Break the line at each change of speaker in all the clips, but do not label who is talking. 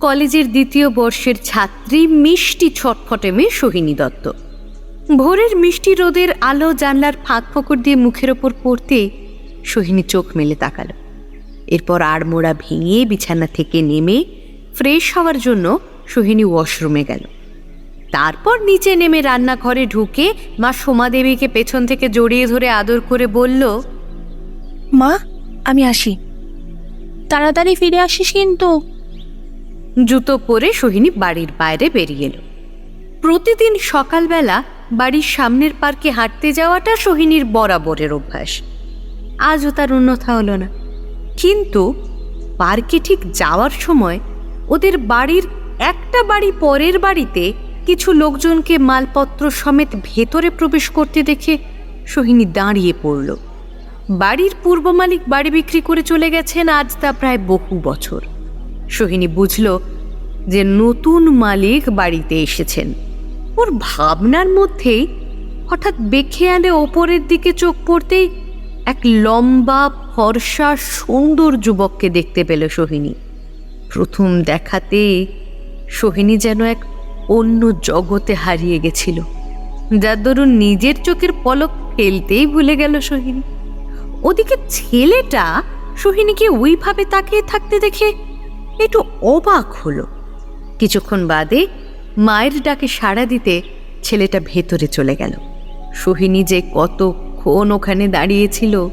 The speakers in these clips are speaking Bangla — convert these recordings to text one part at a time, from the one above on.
কলেজের দ্বিতীয় বর্ষের ছাত্রী মিষ্টি ছটফটে মেয়ে সোহিনী দত্ত। ভোরের মিষ্টি রোদের আলো জানলার ফাঁক ফকর দিয়ে মুখের ওপর পড়তে সোহিনী চোখ মেলে তাকালো। এরপর আড়মোড়া ভেঙে বিছানা থেকে নেমে ফ্রেশ হওয়ার জন্য সোহিনী ওয়াশরুমে গেল। তারপর নিচে নেমে রান্নাঘরে ঢুকে মা সোমাদেবীকে পেছন থেকে জড়িয়ে ধরে আদর করে বলল,
মা, আমি আসি। তাড়াতাড়ি ফিরে আসিস কিন্তু।
জুতো পরে সোহিনী বাড়ির বাইরে বেরিয়ে এলো। প্রতিদিন সকালবেলা বাড়ির সামনের পার্কে হাঁটতে যাওয়াটা সোহিনীর বরাবরের অভ্যাস। আজও তার অন্যথা হলো না। কিন্তু পার্কে ঠিক যাওয়ার সময় ওদের বাড়ির একটা বাড়ি পরের বাড়িতে কিছু লোকজনকে মালপত্র সমেত ভেতরে প্রবেশ করতে দেখে সোহিনী দাঁড়িয়ে পড়ল। বাড়ির পূর্ব মালিক বাড়ি বিক্রি করে চলে গেছেন আজ তা প্রায় বহু বছর। সোহিনী বুঝল যে নতুন মালিক বাড়িতে এসেছেন। ওর ভাবনার মধ্যেই হঠাৎ বেখেয়ালে ওপরের দিকে চোখ পড়তেই এক লম্বা, ফর্সা, সুন্দর যুবককে দেখতে পেল সোহিনী। প্রথম দেখাতে সোহিনী যেন এক অন্য জগতে হারিয়ে গেছিল। যার দরুন নিজের চোখের পলক ফেলতেই ভুলে গেল সোহিনী। ওদিকে ছেলেটা সোহিনীকে ওইভাবে তাকিয়ে থাকতে দেখে একটু অবাক হলো। কিছুক্ষণ বাদে মায়ের ডাকে সাড়া দিতে ছেলেটা ভেতরে চলে গেল। সোহিনী যে কতক্ষণ ওখানে দাঁড়িয়েছিল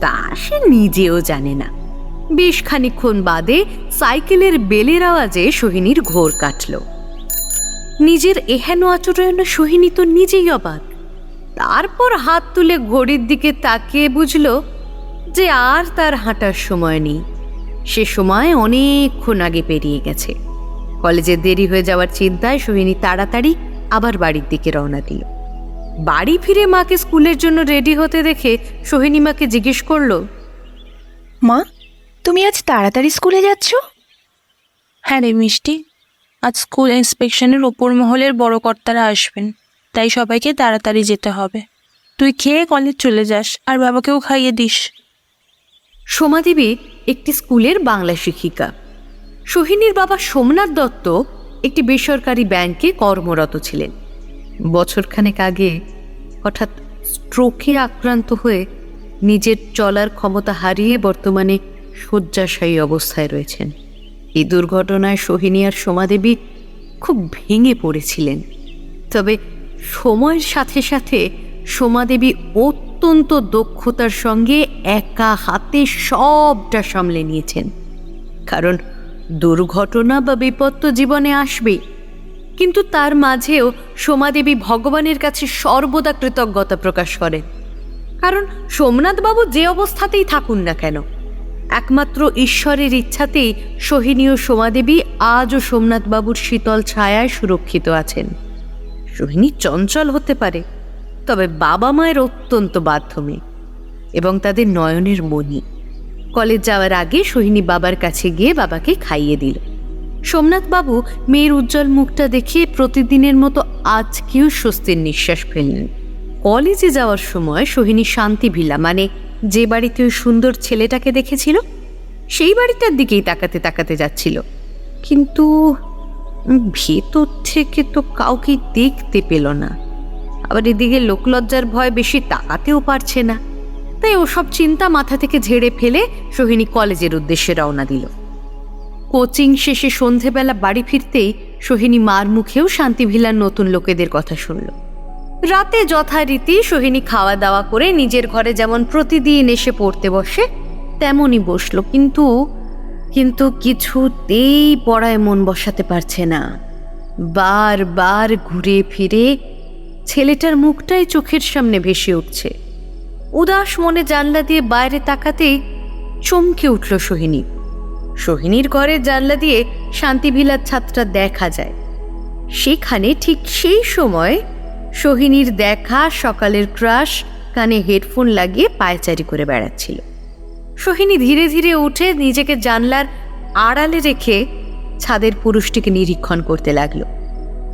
তা সে নিজেও জানে না। বেশ খানিক্ষণ বাদে সাইকেলের বেলের আওয়াজে সোহিনীর ঘোর কাটল। নিজের এহেন আচরণে সোহিনী তো নিজেই অবাক। তারপর হাত তুলে ঘড়ির দিকে তাকিয়ে বুঝল যে আর তার হাঁটার সময় নেই। সে সময় অনেকক্ষণ আগে পেরিয়ে গেছে। কলেজে দেরি হয়ে যাওয়ার চিন্তায় সোহিনী তাড়াতাড়ি আবার বাড়ির দিকে রওনা দিল। বাড়ি ফিরে মাকে স্কুলের জন্য রেডি হতে দেখে সোহিনী মাকে জিজ্ঞেস করল
মা তুমি আজ তাড়াতাড়ি স্কুলে যাচ্ছ?
হ্যাঁ রে মিষ্টি আজ স্কুল ইন্সপেকশনের ওপর মহলের বড় কর্তারা আসবেন তাই সবাইকে তাড়াতাড়ি যেতে হবে। তুই খেয়ে কলেজ চলে যাস আর বাবাকেও খাইয়ে দিস।
সোমাদেবী একটি স্কুলের বাংলা শিক্ষিকা। সোহিনীর বাবা সোমনাথ দত্ত একটি বেসরকারি ব্যাংকে কর্মরত ছিলেন। বছরখানেক আগে হঠাৎ স্ট্রোকে আক্রান্ত হয়ে নিজের চলার ক্ষমতা হারিয়ে বর্তমানে শয্যাশায়ী অবস্থায় রয়েছেন। এই দুর্ঘটনায় সোহিনী আর সোমাদেবী খুব ভেঙে পড়েছিলেন। তবে সময়ের সাথে সাথে সোমাদেবী অত্যন্ত দক্ষতার সঙ্গে একা হাতে সবটা সামলে নিয়েছেন। কারণ দুর্ঘটনা বা বিপদ তো জীবনে আসবেই কিন্তু তার মাঝেও সোমাদেবী ভগবানের কাছে সর্বদা কৃতজ্ঞতা প্রকাশ করেন। কারণ সোমনাথবাবু যে অবস্থাতেই থাকুন না কেন, একমাত্র ঈশ্বরের ইচ্ছাতেই সোহিনী ও সোমাদেবী আজও সোমনাথবাবুর শীতল ছায়ায় সুরক্ষিত আছেন। সোহিনী চঞ্চল হতে পারে। তবে বাবা মায়ের অত্যন্ত বাধ্য মেয়ে এবং তাদের নয়নের মণি। কলেজ যাওয়ার আগে সোহিনী বাবার কাছে গিয়ে বাবাকে খাইয়ে দিল। সোমনাথবাবু মেয়ের উজ্জ্বল মুখটা দেখে প্রতিদিনের মতো আজকেও স্বস্তির নিঃশ্বাস ফেললেন। কলেজে যাওয়ার সময় সোহিনী শান্তি ভিলা মানে যে বাড়িতে ওই সুন্দর ছেলেটাকে দেখেছিল, সেই বাড়িটার দিকেই তাকাতে তাকাতে যাচ্ছিল। কিন্তু ভেতর থেকে তো কাউকে দেখতে পেল না। আবার এদিকে লোকলজ্জার ভয় বেশি তাকাতেও পারছে না। তাই ওসব চিন্তা মাথা থেকে ঝেড়ে ফেলে সোহিনী কলেজের উদ্দেশ্যে রওনা দিল। কোচিং শেষে সন্ধেবেলা বাড়ি ফিরতেই সোহিনী মার মুখেও শান্তি ভিলার নতুন লোকেদের কথা শুনল। রাতে যথারীতি সোহিনী খাওয়া দাওয়া করে নিজের ঘরে যেমন প্রতিদিন এসে পড়তে বসে, তেমনই বসল। কিন্তু কিন্তু কিছুতেই পড়ায় মন বসাতে পারছে না। বারবার ঘুরে ফিরে ছেলেটার মুখটাই চোখের সামনে ভেসে উঠছে। উদাস মনে জানলা দিয়ে বাইরে তাকাতেই চমকে উঠল সোহিনী। সোহিনীর ঘরের জানলা দিয়ে শান্তিভিলার ছাদটা দেখা যায়। সেখানে ঠিক সেই সময় সোহিনীর দেখা, সকালের ক্রাশ, কানে হেডফোন লাগিয়ে পায়চারি করে বেড়াচ্ছিল। সোহিনী ধীরে ধীরে উঠে নিজেকে জানলার আড়ালে রেখে ছাদের পুরুষটিকে নিরীক্ষণ করতে লাগল।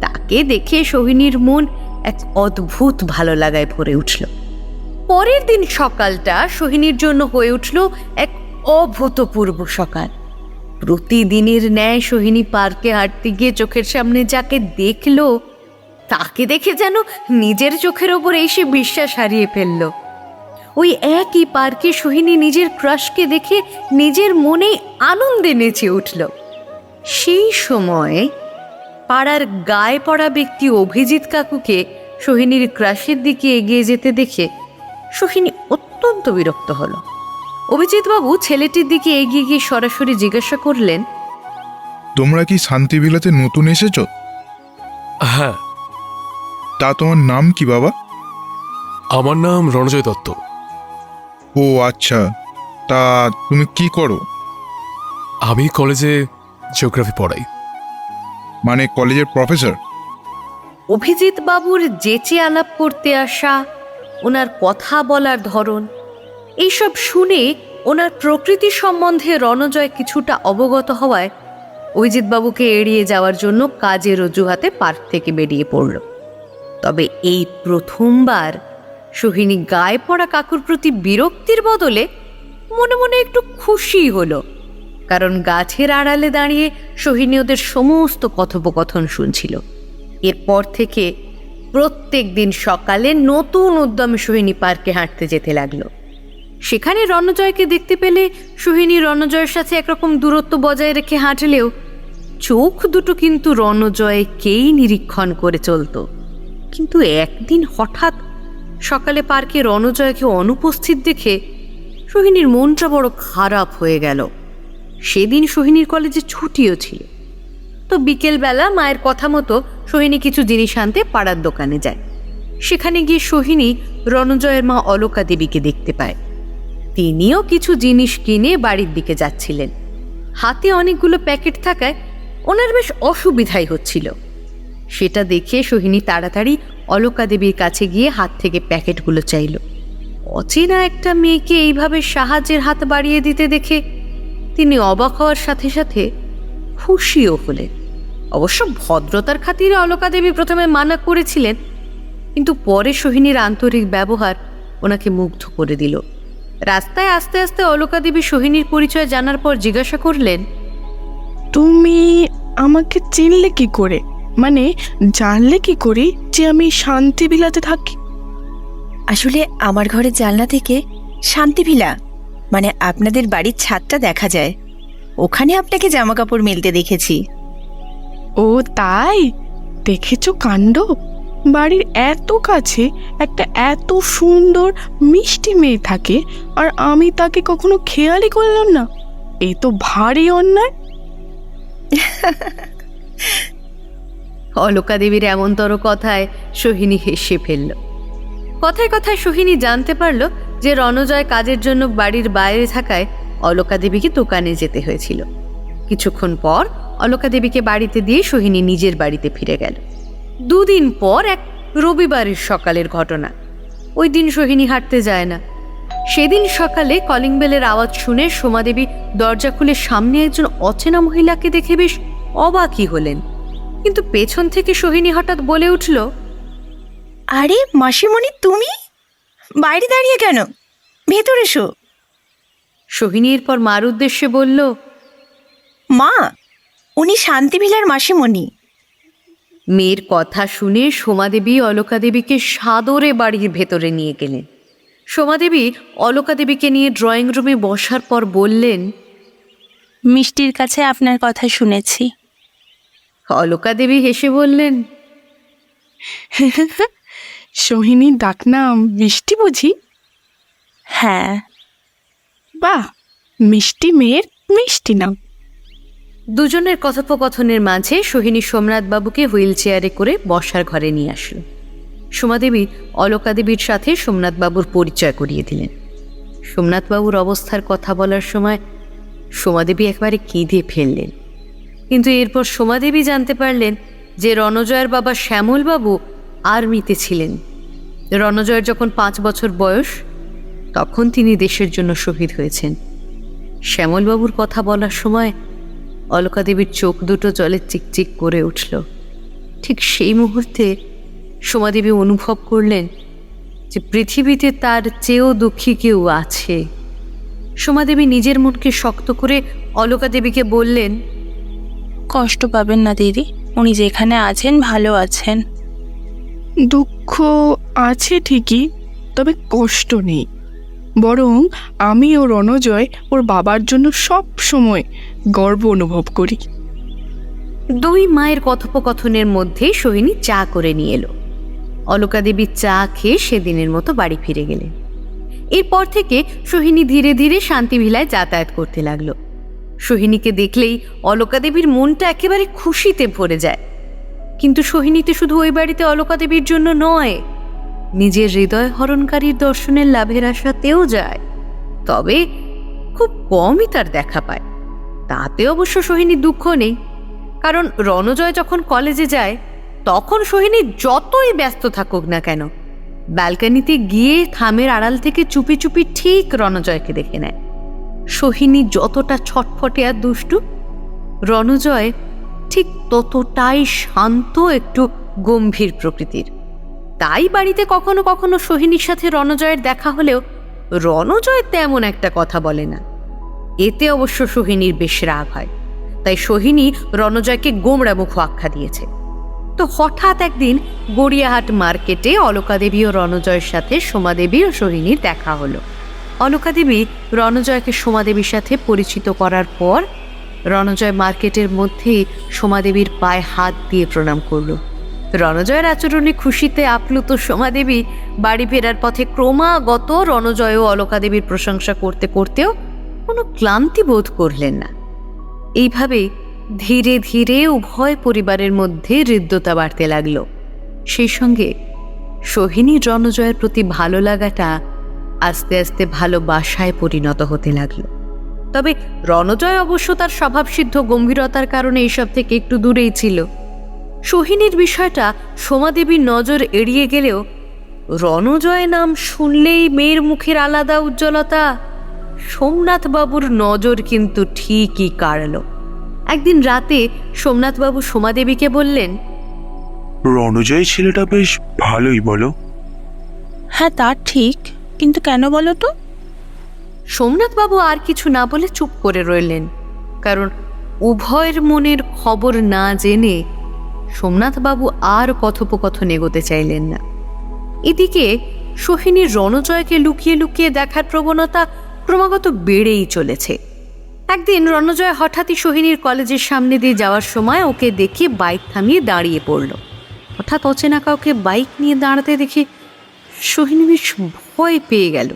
তাকে দেখে সোহিনীর মন এক অদ্ভুত ভালো লাগায় ভরে উঠল। পরের দিন সকালটা সোহিনীর জন্য হয়ে উঠল এক অভূতপূর্ব সকাল। প্রতিদিনের ন্যায় সোহিনী পার্কে হাঁটতে গিয়ে চোখের সামনে যাকে দেখল, তাকে দেখে যেন নিজের চোখের ওপর এসে বিশ্বাস হারিয়ে ফেলল। ওই একই পার্কে সোহিনী নিজের ক্রাশকে দেখে নিজের মনেই আনন্দে নেচে উঠল। সেই সময় পাড়ার গায়ে পড়া ব্যক্তি অভিজিৎ কাকুকে সোহিনীর ক্রাশের দিকে এগিয়ে যেতে দেখে সোহিনী অত্যন্ত বিরক্ত হলো। অভিজিৎবাবু ছেলেটির দিকে এগিয়ে গিয়ে সরাসরি জিজ্ঞাসা করলেন
তোমরা কি শান্তি শান্তিবিলাতে নতুন এসেছ?
হ্যাঁ।
তা তোমার নাম কি বাবা?
আমার নাম রণজয় দত্ত।
ও আচ্ছা তা তুমি কি করো?
আমি কলেজে জিওগ্রাফি পড়াই।
মানে কলেজের প্রফেসর।
অভিজিৎ বাবুর যেচে আলাপ করতে আসা, ওনার কথা বলার ধরন, এইসব শুনে ওনার প্রকৃতি সম্বন্ধে রণজয় কিছুটা অবগত হওয়ায় অভিজিৎ বাবুকে এড়িয়ে যাওয়ার জন্য কাজের অজুহাতে পার্ক থেকে বেরিয়ে পড়ল। তবে এই প্রথমবার সোহিনী গায়ে পড়া কাকুর প্রতি বিরক্তির বদলে মনে মনে একটু খুশি হলো। কারণ গাছের আড়ালে দাঁড়িয়ে সোহিনী ওদের সমস্ত কথোপকথন শুনছিল। এরপর থেকে প্রত্যেক দিন সকালে নতুন উদ্যমে সোহিনী পার্কে হাঁটতে যেতে লাগল। সেখানে রণজয়কে দেখতে পেলে সোহিনী রণজয়ের সাথে একরকম দূরত্ব বজায় রেখে হাঁটলেও চোখ দুটো কিন্তু রণজয়কেই নিরীক্ষণ করে চলতো। কিন্তু একদিন হঠাৎ সকালে পার্কে রণজয়কে অনুপস্থিত দেখে সোহিনীর মনটা বড় খারাপ হয়ে গেল। সেদিন সোহিনীর কলেজে ছুটিও ছিল। তো বিকেলবেলা মায়ের কথা মতো সোহিনী কিছু জিনিস আনতে পাড়ার দোকানে যায়। সেখানে গিয়ে সোহিনী রণজয়ের মা অলকা দেবীকে দেখতে পায়। তিনিও কিছু জিনিস কিনে বাড়ির দিকে যাচ্ছিলেন। হাতে অনেকগুলো প্যাকেট থাকায় ওনার বেশ অসুবিধাই হচ্ছিল। সেটা দেখে সোহিনী তাড়াতাড়ি অলকা দেবীর কাছে গিয়ে হাত থেকে প্যাকেটগুলো চাইল। অচেনা একটা মেয়েকে এইভাবে সাহায্যের হাত বাড়িয়ে দিতে দেখে তিনি অবাক হওয়ার সাথে সাথে খুশিও হলেন। অবশ্য ভদ্রতার খাতিরে অলকা দেবী প্রথমে মানা করেছিলেন কিন্তু পরে সোহিনীর আন্তরিক ব্যবহার ওনাকে মুগ্ধ করে দিল। রাস্তায় আস্তে আস্তে অলকা দেবী সোহিনীর পরিচয় জানার পর জিজ্ঞাসা করলেন
তুমি আমাকে চিনলে কি করে? মানে জানলে কি করে যে আমি শান্তি বিলাতে থাকি?
আসলে আমার ঘরের জানলা থেকে শান্তিভিলা মানে আপনাদের বাড়ির ছাদটা দেখা যায়। ওখানে আপনাকে জামা কাপড় মেলতে দেখেছি।
ও তাই? দেখেছ কাণ্ড? বাড়ির এত কাছে একটা এত সুন্দর মিষ্টি মেয়ে থাকে আর আমি তাকে কখনো খেয়ালই করলাম না। এ তো ভারী অন্যায়।
অলকা দেবীর এমনতর কথায় সোহিনী হেসে ফেলল। কথায় কথায় সোহিনী জানতে পারল যে রণজয় কাজের জন্য বাড়ির বাইরে থাকায় অলকা দেবীকে দোকানে যেতে হয়েছিল। কিছুক্ষণ পর অলকা দেবীকে বাড়িতে দিয়ে সোহিনী নিজের বাড়িতে ফিরে গেল। দুদিন পর এক রবিবারের সকালের ঘটনা। ওই দিন সোহিনী হাঁটতে যায় না। সেদিন সকালে কলিং বেলের আওয়াজ শুনে সোমাদেবী দরজা খুলে সামনে একজন অচেনা মহিলাকে দেখে বেশ অবাকই হলেন। কিন্তু পেছন থেকে সোহিনী হঠাৎ বলে উঠল
আরে মাসিমণি তুমি? বাইরে দাঁড়িয়ে কেন? ভেতরে এসো।
সোহিনী এরপর মার উদ্দেশ্যে বলল
মা উনি শান্তিভিলার মাসিমণি।
মেয়ের কথা শুনে সোমাদেবী অলকা দেবীকে সাদরে বাড়ির ভেতরে নিয়ে গেলেন। সোমাদেবী অলকা দেবীকে নিয়ে ড্রয়িং রুমে বসার পর বললেন
মিষ্টির কাছে আপনার কথা শুনেছি।
অলকা দেবী হেসে বললেন
সোহিনীর ডাকনাম মিষ্টি বুঝি?
হ্যাঁ।
বাহ মিষ্টি মেয়ের মিষ্টি নাম।
দুজনের কথোপকথনের মাঝে সোহিনী সোমনাথ বাবুকে হুইল চেয়ারে করে বসার ঘরে নিয়ে আসলো। সোমাদেবী অলকা দেবীর সাথে সোমনাথ বাবুর পরিচয় করিয়ে দিলেন। সোমনাথ বাবুর অবস্থার কথা বলার সময় সোমাদেবী একবারে কেঁদে ফেললেন। কিন্তু এরপর সোমাদেবী জানতে পারলেন যে রণজয়ের বাবা শ্যামলবাবু আর্মিতে ছিলেন। রণজয়ের যখন পাঁচ বছর বয়স, তখন তিনি দেশের জন্য শহীদ হয়েছেন। শ্যামলবাবুর কথা বলার সময় অলকা দেবীর চোখ দুটো জলে চিকচিক করে উঠল। ঠিক সেই মুহূর্তে সোমাদেবী অনুভব করলেন যে পৃথিবীতে তার চেয়েও দুঃখী কেউ আছে। সোমাদেবী নিজের মনকে শক্ত করে অলকা দেবীকে বললেন,
কষ্ট পাবেন না দিদি, উনি যেখানে আছেন, ভালো আছেন।
দুঃখ আছে ঠিকই, তবে কষ্ট নেই। বরং আমি ও রণজয় ওর বাবার জন্য সব সময় গর্ব অনুভব করি।
দুই মায়ের কথোপকথনের মধ্যে সোহিনী চা করে নিয়ে এলো। অলকা দেবী চা খেয়ে সেদিনের মতো বাড়ি ফিরে গেলেন। এরপর থেকে সোহিনী ধীরে ধীরে শান্তিভিলায় যাতায়াত করতে লাগল। সোহিনীকে দেখলেই অলকা দেবীর মনটা একেবারে খুশিতে ভরে যায়। কিন্তু সোহিনীতে শুধু ওই বাড়িতে অলকা দেবীর জন্য নয়, নিজের হৃদয় হরণকারীর দর্শনের লাভের আশাতেও যায়। তবে খুব কমই তার দেখা পায়। তাতে অবশ্য সোহিনীর দুঃখ নেই, কারণ রণজয় যখন কলেজে যায়, তখন সোহিনী যতই ব্যস্ত থাকুক না কেন, ব্যালকানিতে গিয়ে থামের আড়াল থেকে চুপি চুপি ঠিক রণজয়কে দেখে নেয়। সোহিনী যতটা ছটফটে আর দুষ্টু, রণজয় ঠিক ততটাই শান্ত, একটু গম্ভীর প্রকৃতির। তাই বাড়িতে কখনো কখনো সোহিনীর সাথে রণজয়ের দেখা হলেও রণজয় তেমন একটা কথা বলে না। এতে অবশ্য সোহিনীর বেশ রাগ হয়। তাই সোহিনী রণজয়কে গোমড়া মুখ আখ্যা দিয়েছে। তো হঠাৎ একদিন গড়িয়াহাট মার্কেটে অলকা দেবী ও রণজয়ের সাথে সোমাদেবী ও সোহিনীর দেখা হলো। অলকা দেবী রণজয়কে সোমাদেবীর সাথে পরিচিত করার পর রণজয় মার্কেটের মধ্যেই সোমাদেবীর পায়ে হাত দিয়ে প্রণাম করল। রণজয়ের আচরণে খুশিতে আপ্লুত সোমাদেবী বাড়ি ফেরার পথে ক্রমাগত রণজয় ও অলকা দেবীর প্রশংসা করতে করতেও কোনো ক্লান্তি বোধ করলেন না। এইভাবে ধীরে ধীরে উভয় পরিবারের মধ্যে হৃদ্যতা বাড়তে লাগল। সেই সঙ্গে সোহিনী রণজয়ের প্রতি ভালো লাগাটা আস্তে আস্তে ভালোবাসায় পরিণত হতে লাগল। তবে রণজয় অবশ্য তার স্বভাবসিদ্ধ গম্ভীরতার কারণে এইসব থেকে একটু দূরেই ছিল। সোহিনীর বিষয়টা সোমাদেবীর নজর এড়িয়ে গেলেও রণজয় নাম শুনলেই মেয়ের মুখের আলাদা উজ্জ্বলতা। সোমনাথবাবুর নজর কিন্তু ঠিকই কাড়ল। একদিন রাতে সোমনাথবাবু সোমাদেবীকে বললেন
রণজয় ছেলেটা বেশ ভালোই বলো।
হ্যাঁ তা ঠিক কিন্তু কেন বলো তো?
সোমনাথবাবু আর কিছু না বলে চুপ করে রইলেন, কারণ উভয়ের মনের খবর না জেনে সোমনাথবাবু আর কথোপকথন এগোতে চাইলেন না। এদিকে সোহিনীর রণজয়কে লুকিয়ে লুকিয়ে দেখার প্রবণতা ক্রমাগত বেড়েই চলেছে। একদিন রণজয় হঠাৎই সোহিনীর কলেজের সামনে দিয়ে যাওয়ার সময় ওকে দেখে বাইক থামিয়ে দাঁড়িয়ে পড়ল। হঠাৎ অচেনা কাউকে বাইক নিয়ে দাঁড়াতে দেখে সোহিনী বেশ ভয় পেয়ে গেল।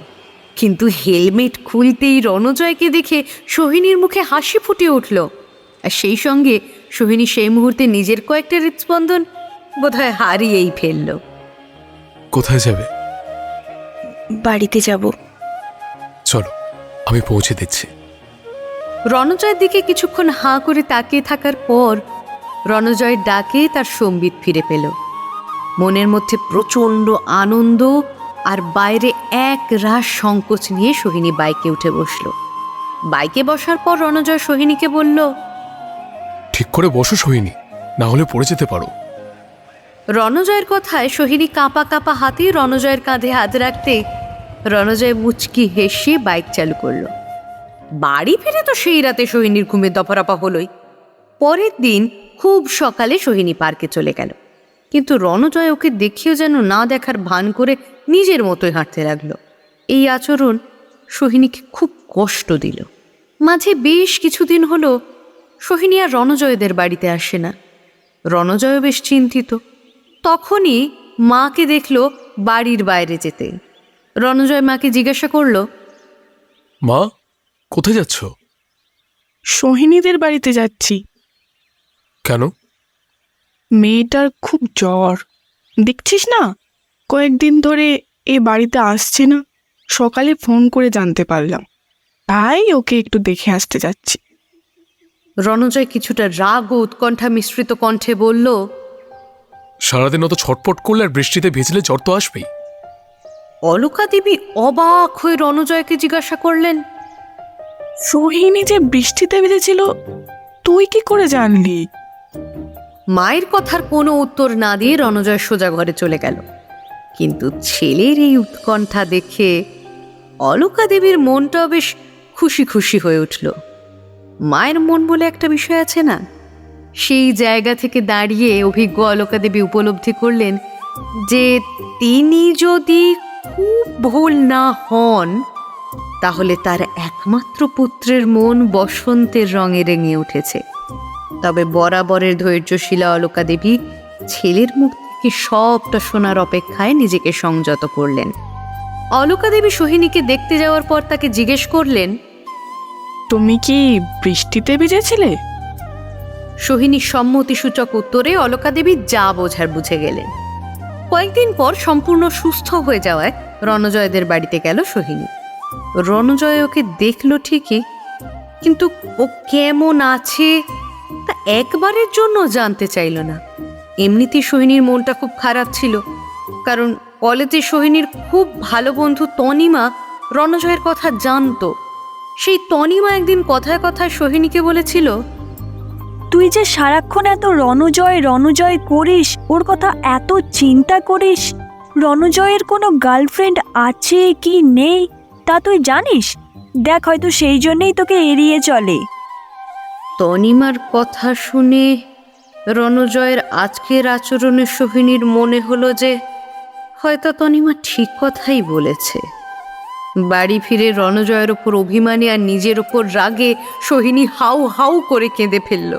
কিন্তু হেলমেট খুলতেই রণজয়কে দেখে সোহিনীর মুখে হাসি ফুটে উঠল। আর সেই সঙ্গে সোহিনী সেই মুহূর্তে নিজের কয়েকটা হৃদস্পন্দন বোধহয় হারিয়েই ফেলল।
কোথায় যাবে?
বাড়িতে যাব।
চলো আমি পৌঁছে দিচ্ছি।
রণজয়ের দিকে কিছুক্ষণ হাঁ করে তাকিয়ে থাকার পর রণজয়ের ডাকে তার সম্বিত ফিরে পেল। মনের মধ্যে প্রচণ্ড আনন্দ আর বাইরে এক রাস সংকোচ নিয়ে সোহিনী বাইকে উঠে বসল। বাইকে বসার পর রণজয় সোহিনীকে বলল
ঠিক করে বসো সোহিনী না হলে পড়ে যেতে পারো।
রণজয়ের কথায় সোহিনী কাঁপা কাঁপা হাতে রণজয়ের কাঁধে হাত রাখতে রণজয় মুচকি হেসে বাইক চালু করল। বাড়ি ফিরে তো সেই রাতে সোহিনীর ঘুমের দফারফা হলোই। পরের দিন খুব সকালে সোহিনী পার্কে চলে গেল। কিন্তু রণজয় ওকে দেখেও যেন না দেখার ভান করে নিজের মতোই হাঁটতে লাগল। এই আচরণ সোহিনীকে খুব কষ্ট দিল। মাঝে বেশ কিছুদিন হলো সোহিনী আর রণজয়দের বাড়িতে আসে না। রণজয়ও বেশ চিন্তিত। তখনই মাকে দেখল বাড়ির বাইরে যেতে। রণজয় মাকে জিজ্ঞাসা করল
মা কোথায় যাচ্ছ?
সোহিনীদের বাড়িতে যাচ্ছি।
কেন?
মেয়েটার খুব জ্বর। দেখছিস না? কয়েকদিন ধরে এ বাড়িতে আসছে না। সকালে ফোন করে জানতে পারলাম। তাই ওকে একটু দেখে আসতে যাচ্ছি।
রণজয় কিছুটা রাগ ও উৎকণ্ঠা মিশ্রিত কণ্ঠে বলল
সারাদিন অত ছটপট করলে আর বৃষ্টিতে ভিজলে জ্বর তো আসবেই।
অলকা দেবী অবাক হয়ে রণজয়কে জিজ্ঞাসা করলেন
সোহিনী যে বৃষ্টিতে বেঁধেছিল তুই কি করে জানলি?
মায়ের কথার কোনো উত্তর না দিয়ে রণজয় সোজা ঘরে চলে গেল। কিন্তু ছেলের এই উৎকণ্ঠা দেখে অলকা দেবীর মনটাও বেশ খুশি খুশি হয়ে উঠল। মায়ের মন বলে একটা বিষয় আছে না? সেই জায়গা থেকে দাঁড়িয়ে অভিজ্ঞ অলকা দেবী উপলব্ধি করলেন যে তিনি যদি খুব ভুল না হন, তাহলে তার একমাত্র পুত্রের মন বসন্তের রঙে রেঙে উঠেছে। তবে বরাবরের ধৈর্যশীলা অলকা দেবী ছেলের মুখ থেকে সবটা শোনার অপেক্ষায় নিজেকে সংযত করলেন। অলকা দেবী সোহিনীকে দেখতে যাওয়ার পর তাকে জিজ্ঞেস করলেন
তুমি কি বৃষ্টিতে ভিজেছিলে?
সোহিনী সম্মতিসূচক উত্তরে অলকা দেবী যা বোঝার বুঝে গেলেন। কয়েকদিন পর সম্পূর্ণ সুস্থ হয়ে যাওয়ায় রণজয়দের বাড়িতে গেল সোহিনী। রণজয় ওকে দেখল ঠিকই কিন্তু ও কেমন আছে তা একবারের জন্য জানতে চাইল না। এমনিতেই সোহিনীর মনটা খুব খারাপ ছিল, কারণ কলেজে সোহিনীর খুব ভালো বন্ধু তনিমা রণজয়ের কথা জানতো। সেই তনিমা একদিন কথায় কথায় সোহিনীকে বলেছিল,
তুই যে সারাক্ষণ এত রণজয় রণজয় করিস, ওর কথা এত চিন্তা করিস, রণজয়ের কোনো গার্লফ্রেন্ড আছে কি নেই, তা তুই জানিস? দেখ হয়তো সেই জন্যেই তোকে এড়িয়ে চলে।
তনিমার কথা শুনে রণজয়ের আজকের আচরণে সোহিনীর মনে হলো যে হয়তো তনিমা ঠিক কথাই বলেছে। বাড়ি ফিরে রণজয়ের ওপর অভিমানে আর নিজের ওপর রাগে সোহিনী হাউ হাউ করে কেঁদে ফেলল।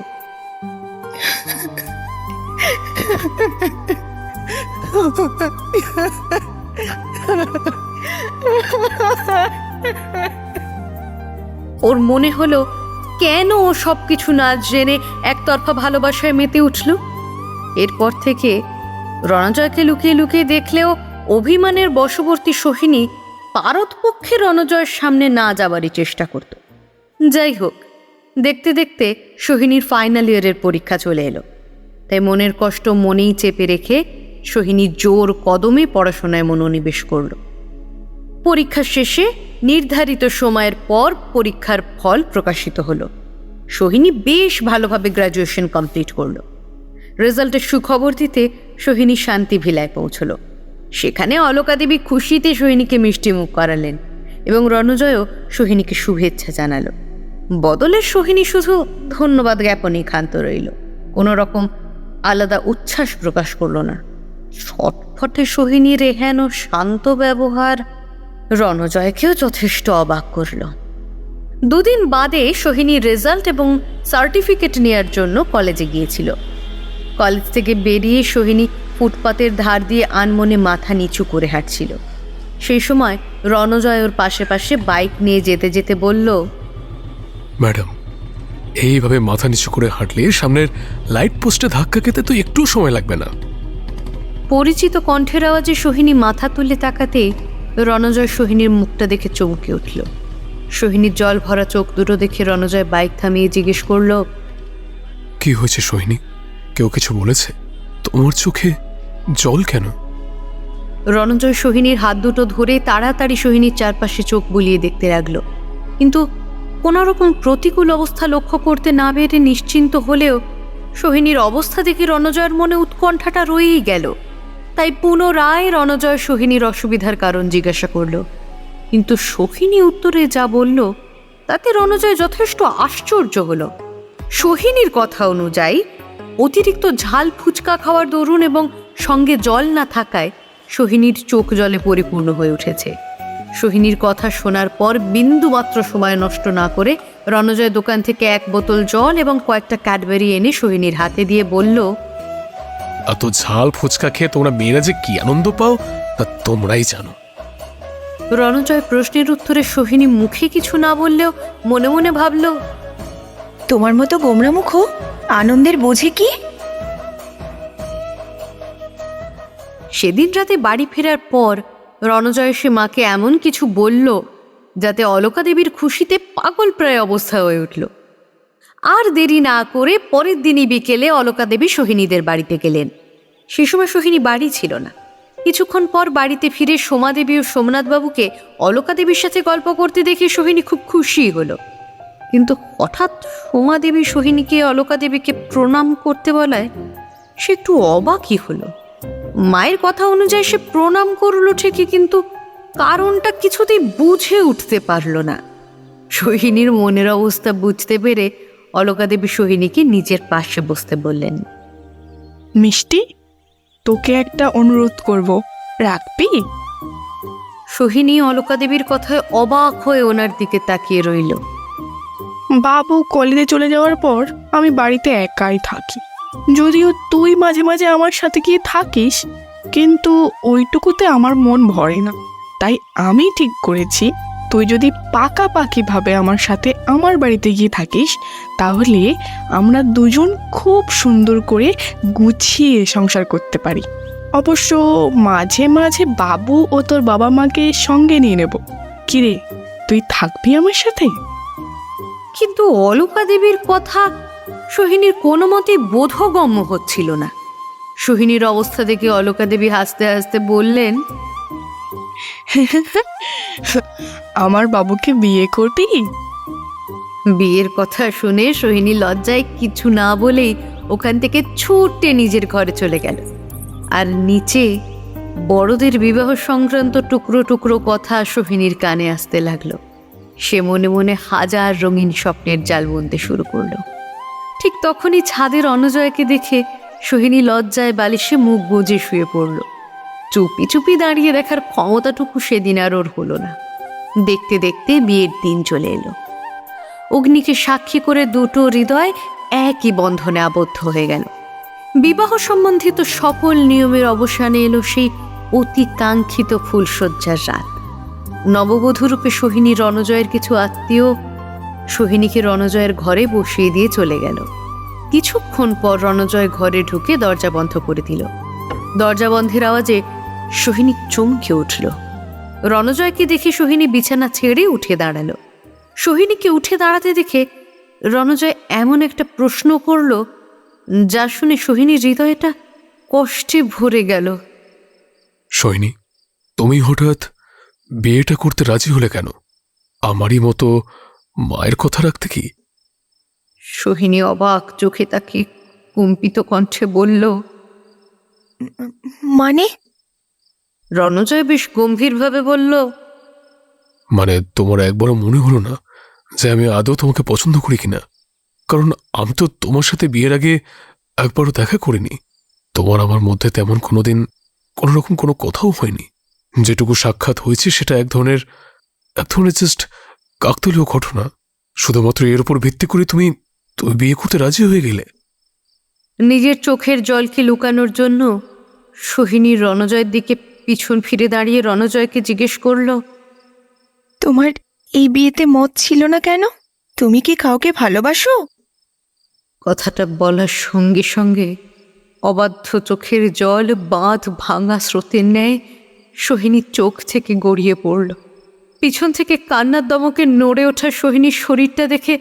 ওর মনে হলো কেন ও সব কিছু না জেনে একতরফা ভালোবাসায় মেতে উঠল? এরপর থেকে রণজয়কে লুকিয়ে লুকিয়ে দেখলেও অভিমানের বশবর্তী সোহিনী পারতপক্ষে রণজয়ের সামনে না যাবারই চেষ্টা করত। যাই হোক, দেখতে দেখতে সোহিনীর ফাইনাল ইয়ারের পরীক্ষা চলে এলো। তাই মনের কষ্ট মনেই চেপে রেখে সোহিনী জোর কদমে পড়াশোনায় মনোনিবেশ করল। পরীক্ষা শেষে নির্ধারিত সময়ের পর পরীক্ষার ফল প্রকাশিত হলো। সোহিনী বেশ ভালোভাবে গ্র্যাজুয়েশন কমপ্লিট করল। রেজাল্টের সুখবর দিতে সোহিনী শান্তি ভিলায় পৌঁছলো। সেখানে অলকা দেবী খুশিতে সোহিনীকে মিষ্টি মুখ করালেন এবং রণজয়ও সোহিনীকে শুভেচ্ছা জানালো। বদলের সোহিনী শুধু ধন্যবাদ জ্ঞাপনে ক্ষান্ত রইল। কোনো রকম আলাদা উচ্ছ্বাস প্রকাশ করল না। ছটফটে সোহিনীর এহেন ও শান্ত ব্যবহার রণজয়কেও যথেষ্ট অবাক করল। দুদিন বাদে সোহিনী রেজাল্ট এবং সার্টিফিকেট নেয়ার জন্য কলেজে গিয়েছিল। কলেজ থেকে বেরিয়ে সোহিনী ফুটপাতের ধার দিয়ে আনমনে মাথা নিচু করে হাঁটছিল। সেই সময় রণজয় ওর পাশে পাশে বাইক নিয়ে যেতে যেতে বলল
ম্যাডাম এইভাবে মাথা নিচু করে হাঁটলে সামনের লাইট পোস্টে ধাক্কা খেতে তো একটু সময় লাগবে না।
পরিচিত কণ্ঠের আওয়াজে সোহিনী মাথা তুলে তাকাতেই রণজয় সোহিনীর মুখটা দেখে চমকে উঠল। সোহিনীর জল ভরা চোখ দুটো দেখে রণজয় বাইক থামিয়ে জিজ্ঞেস করল
কি হয়েছে সোহিনী? কেউ কিছু বলেছে? তোমার চোখে জল কেন?
রণজয় সোহিনীর হাত দুটো ধরে তাড়াতাড়ি সোহিনীর চারপাশে চোখ বুলিয়ে দেখতে লাগল। কিন্তু কোনো রকম প্রতিকূল অবস্থা লক্ষ্য করতে না পেরে নিশ্চিন্ত হলেও সোহিনীর অবস্থা দেখে রণজয়ের মনে উৎকণ্ঠাটা রয়েই গেল। তাই পুনরায় রণজয় সোহিনীর অসুবিধার কারণ জিজ্ঞাসা করল। কিন্তু সোহিনী উত্তরে যা বলল, তাতে রণজয় যথেষ্ট আশ্চর্য হলো। সোহিনীর কথা অনুযায়ী, অতিরিক্ত ঝাল ফুচকা খাওয়ার দরুন এবং সঙ্গে জল না থাকায় সোহিনীর চোখ জলে পরিপূর্ণ হয়ে উঠেছে। সোহিনীর কথা শোনার পর বিন্দুমাত্র সময় নষ্ট না করে রণজয় দোকান থেকে এক বোতল জল এবং কয়েকটা ক্যাডবেরি এনে সোহিনীর হাতে দিয়ে বলল
এত ঝাল ফুচকা খেয়ে তোমরা মেয়েরা যে কি আনন্দ পাও, তা তোমরাই জানো।
রণজয় প্রশ্নের উত্তরে সোহিনী মুখে কিছু না বললেও মনে মনে ভাবল,
তোমার মতো গোমরা মুখ আনন্দের বোঝে কি?
সেদিন রাতে বাড়ি ফেরার পর রণজয় সে মাকে এমন কিছু বলল, যাতে অলকা দেবীর খুশিতে পাগল প্রায় অবস্থা হয়ে উঠল। আর দেরি না করে পরের দিনই বিকেলে অলকা দেবী সোহিনীদের বাড়িতে গেলেন। সে সময় সোহিনী বাড়ি ছিল না। কিছুক্ষণ পর বাড়িতে ফিরে সোমাদেবী ও সোমনাথবাবুকে অলকা দেবীর সাথে গল্প করতে দেখে সোহিনী খুব খুশি হলো। কিন্তু হঠাৎ সোমাদেবী সোহিনীকে, অলকা দেবীকে প্রণাম করতে বলায় সে একটু অবাকই হলো। মায়ের কথা অনুযায়ী সে প্রণাম করল ঠিকই, কিন্তু কারণটা কিছুতেই বুঝে উঠতে পারল না। সোহিনীর মনের অবস্থা বুঝতে পেরে অলকা দেবী সোহিনীকে নিজের পাশে বসতে বললেন,
মিষ্টি তোকে একটা অনুরোধ করব। রাখবি?
সোহিনী অলকা দেবীর কথায় অবাক হয়ে ওনার দিকে তাকিয়ে রইল।
বাবু কলেজে চলে যাওয়ার পর আমি বাড়িতে একাই থাকি। যদিও তুই মাঝে মাঝে আমার সাথে গিয়ে থাকিস কিন্তু ওইটুকুতে আমার মন ভরে না। তাই আমি ঠিক করেছি তুই যদি পাকাপাকিভাবে আমার সাথে আমার বাড়িতে গিয়ে থাকিস, তাহলে আমরা দুজন খুব সুন্দর করে গুছিয়ে সংসার করতে পারি। অবশ্য মাঝে মাঝে বাবু ও তোর বাবা মাকে সঙ্গে নিয়ে নেব। কিরে, তুই থাকবি আমার সাথে?
কিন্তু অলকা দেবীর কথা সোহিনীর কোনো মতে বোধগম্য হচ্ছিল না। সোহিনীর অবস্থা দেখে অলকা দেবী হাসতে হাসতে বললেন
আমার বাবুকে বিয়ে করবি?
বিয়ের কথা শুনে সোহিনী লজ্জায় কিছু না বলেই ওখান থেকে ছুটে নিজের ঘরে চলে গেল। আর নিচে বড়দের বিবাহ সংক্রান্ত টুকরো টুকরো কথা সোহিনীর কানে আসতে লাগল। সে মনে মনে হাজার রঙিন স্বপ্নের জাল বুনতে শুরু করল। ঠিক তখনই ছাদের অনুজয়কে দেখে সোহিনী লজ্জায় বালিশে মুখ গুজে শুয়ে পড়ল। চুপি চুপি দাঁড়িয়ে দেখার ক্ষমতাটুকু সেদিন আর ওর হলো না। দেখতে দেখতে বিয়ের দিন চলে এলো। অগ্নিকে সাক্ষী করে দুটো হৃদয় একই বন্ধনে আবদ্ধ হয়ে গেল। বিবাহ সম্বন্ধিত সকল নিয়মের অবসানে এলো সেই অতি কাঙ্ক্ষিত ফুলশয্যার রাত। নববধূরূপে সোহিনী রণজয়ের কিছু আত্মীয় সোহিনীকে রণজয়ের ঘরে বসিয়ে দিয়ে চলে গেল। কিছুক্ষণ পর রণজয় ঘরে ঢুকে দরজা বন্ধ করে দিল। দরজা বন্ধের আওয়াজে সোহিনী চমকে উঠল। রণজয়কে দেখে সোহিনী বিছানা ছেড়ে উঠে দাঁড়াল। সোহিনীকে উঠে দাঁড়াতে দেখে রণজয় এমন একটা প্রশ্ন করল যা শুনে সোহিনীর হৃদয়টা কষ্টে ভরে গেল।
সোহিনী তুমি হঠাৎ বিয়েটা করতে রাজি হলে কেন? আমারই মতো মায়ের কথা রাখতে কি?
সোহিনী অবাক চোখে তাকে কম্পিত কণ্ঠে বলল
মানে?
রণজয় বেশ গম্ভীরভাবে বলল
মানে তোমার একবারও মনে হলো না যে আমি আদৌ তোমাকে পছন্দ করি কিনা? কারণ আমি তো তোমার সাথে বিয়ের আগে একবারও দেখা করিনি। তোমার আমার মধ্যে তেমন কোনোদিন কোনো রকম কোনো কথাও হয়নি। যেটুকু সাক্ষাৎ হয়েছে সেটা এক ধরনের এক ধরনের জাস্ট কাকতলীয় ঘটনা। শুধুমাত্র এর উপর ভিত্তি করে তুমি তুমি বিয়ে করতে রাজি হয়ে গেলে।
নিজের চোখের জলকে লুকানোর জন্য সোহিনী রণজয়ের দিকে পিছন ফিরে দাঁড়িয়ে রণজয়কে জিজ্ঞেস করল
তোমার এই বিয়েতে মত ছিল না কেন? তুমি কি কাউকে ভালোবাসো?
কথাটা বলার সঙ্গে সঙ্গে অবাধ্য চোখের জল বাঁধ ভাঙা স্রোতের ন্যায় সোহিনীর চোখ থেকে গড়িয়ে পড়ল। পিছন থেকে কান্নার দমকে নড়ে ওঠা সোহিনীর শরীরটা দেখে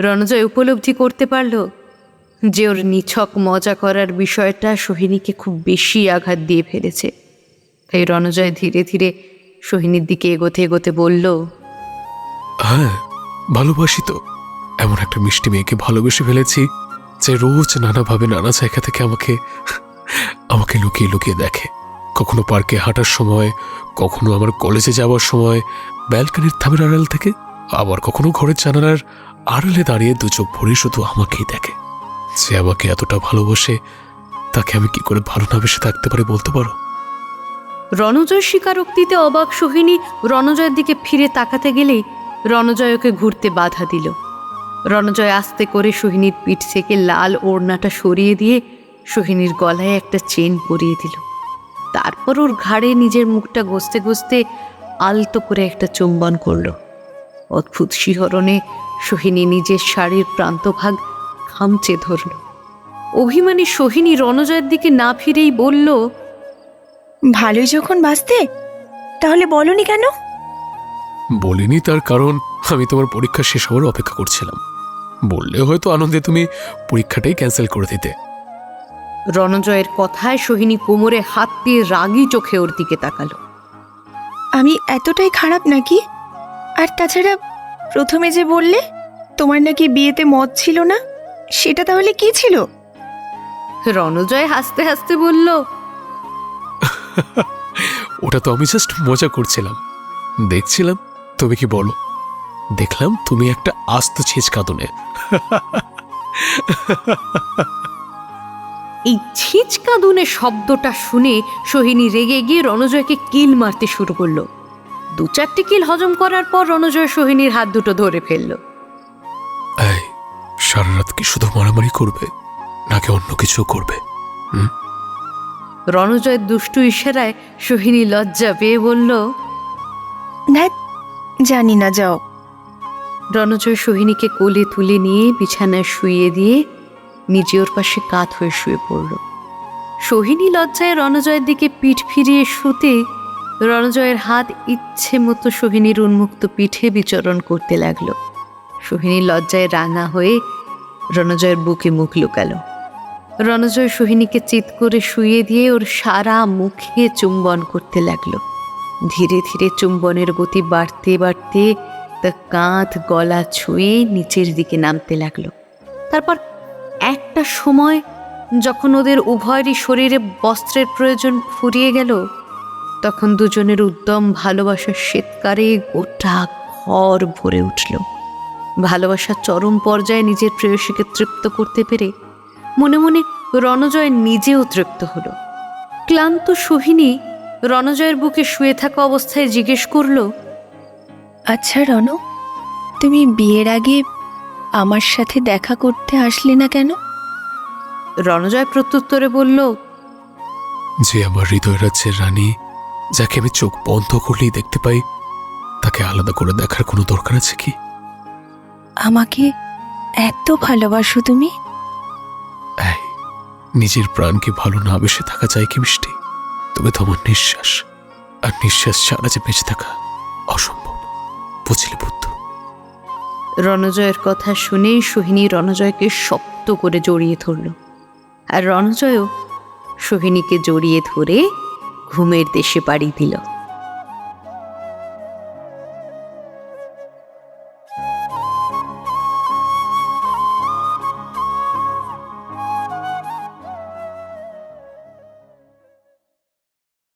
রণজয় উপলব্ধি করতে পারল যে ওর নিছক মজা করার বিষয়টা সোহিনীকে খুব বেশি আঘাত দিয়ে ফেলেছে। তাই রণজয় ধীরে ধীরে সোহিনীর দিকে এগোতে এগোতে বলল
হ্যাঁ ভালোবাসি তো। এমন একটা মিষ্টি মেয়েকে ভালোবেসে ফেলেছি যে রোজ নানাভাবে নানা জায়গা থেকে আমাকে আমাকে লুকিয়ে লুকিয়ে দেখে। কখনো পার্কে হাঁটার সময়, কখনো আমার কলেজে যাওয়ার সময়, ব্যালকনির থামের আড়াল থেকে, আবার কখনো ঘরের জানালার আড়ালে দাঁড়িয়ে দু চোখ ভরে শুধু আমাকেই দেখে। যে আমাকে এতটা ভালোবাসে, তাকে আমি কি করে ভালো না বেসে থাকতে পারি বলতে পারো?
রণজয় স্বীকারোক্তিতে অবাক সোহিনী রণজয়ের দিকে ফিরে তাকাতে গেলেই রণজয় ওকে ঘুরতে বাধা দিল। রণজয় আস্তে করে সোহিনীর পিঠ থেকে লাল ওড়নাটা সরিয়ে দিয়ে সোহিনীর গলায় একটা চেন পরিয়ে দিল। তারপর ওর ঘাড়ে নিজের মুখটা ঘষতে ঘষতে আলতো করে একটা চুম্বন করল। অদ্ভুত শিহরণে সোহিনী নিজের শাড়ির প্রান্তভাগ খামচে ধরল। অভিমানী সোহিনী রণজয়ের দিকে না ফিরেই বলল
ভালোই যখন বাঁচতে তাহলে বলনি কেন?
বলিনি তার কারণ আমি তোমার পরীক্ষা শেষ হওয়ার অপেক্ষা করছিলাম। বললে হয়তো আনন্দে তুমি পরীক্ষাটাই ক্যান্সেল করে দিতে।
রণজয়ের কথায় সোহিনী কোমরে হাত দিয়ে রাগী চোখে ওর দিকে তাকালো।
আমি এতটাই খারাপ নাকি? আর তাছাড়া প্রথমে যে বললে তোমার নাকি বিয়েতে মত ছিল না সেটা তাহলে কি ছিল?
রণজয় হাসতে হাসতে বলল
ওটা তো আমি জাস্ট মজা করছিলাম। দেখছিলাম তবে কি বলো? দেখলাম তুমি একটা আস্ত ছেচ কাঁদনে
এই ছিচকাদুনে শব্দটা শুনে সোহিনী রেগে গিয়ে রণজয়কে কিল মারতে শুরু করল। দু চারটি কিল হজম করার পর রণজয় সোহিনীর হাত দুটো ধরে ফেলল।
সারা রাত কি শুধু মারামারি করবে নাকি অন্য কিছু করবে?
রণজয়ের দুষ্টু ইশারায় সোহিনী লজ্জা পেয়ে বলল
না জানি না যাও।
রণজয় সোহিনীকে কোলে তুলে নিয়ে বিছানায় শুইয়ে দিয়ে নিজে ওর পাশে কাত হয়ে শুয়ে পড়ল। সোহিনী লজ্জায় রণজয়ের দিকে পিঠ ফিরিয়ে শুতে রণজয়ের হাত ইচ্ছে মতো সোহিনীর উন্মুক্ত পিঠে বিচরণ করতে লাগল। সোহিনী লজ্জায় রাঙা হয়ে রণজয়ের বুকে মুখ লুকালো। রণজয় সোহিনীকে চিৎ করে শুইয়ে দিয়ে ওর সারা মুখে চুম্বন করতে লাগল। ধীরে ধীরে চুম্বনের গতি বাড়তে বাড়তে তা কাঁধ গলা ছুঁয়ে নিচের দিকে নামতে লাগল। তারপর একটা সময় যখন ওদের উভয়েরই শরীরে বস্ত্রের প্রয়োজন ফুরিয়ে গেল, তখন দুজনের উদ্যম ভালোবাসার শ্বেতকারে গোটা ঘর ভরে উঠল। ভালোবাসার চরম পর্যায়ে নিজের প্রেয়সীকে তৃপ্ত করতে পেরে মনে মনে রণজয় নিজেও তৃপ্ত হল। ক্লান্ত সোহিনী রণজয়ের বুকে শুয়ে থাকা অবস্থায় জিজ্ঞেস করল
আচ্ছা রণ তুমি বিয়ের আগে আমার সাথে দেখা করতে আসলে না কেন?
রণজয় প্রত্যুত্তরে বলল
যে আমার হৃদয় রাজ্যের রানী যাকে আমি চোখ বন্ধ করলেই দেখতে পাই তাকে আলাদা করে দেখার কোনো দরকার আছে কি?
আমাকে এত ভালোবাসো তুমি?
নিজের প্রাণকে ভালো না বেসে থাকা যায় কি মিষ্টি? তবে তোমার নিঃশ্বাস। আর নিঃশ্বাস ছাড়া যে বেঁচে থাকা অসম্ভব। বুঝলি বুদ্ধ?
রণজয়ের কথা শুনেই সোহিনী রণজয়কে শক্ত করে জড়িয়ে ধরল। আর রণজয়ও সোহিনীকে জড়িয়ে ধরে ঘুমের দেশে পাড়ি দিল।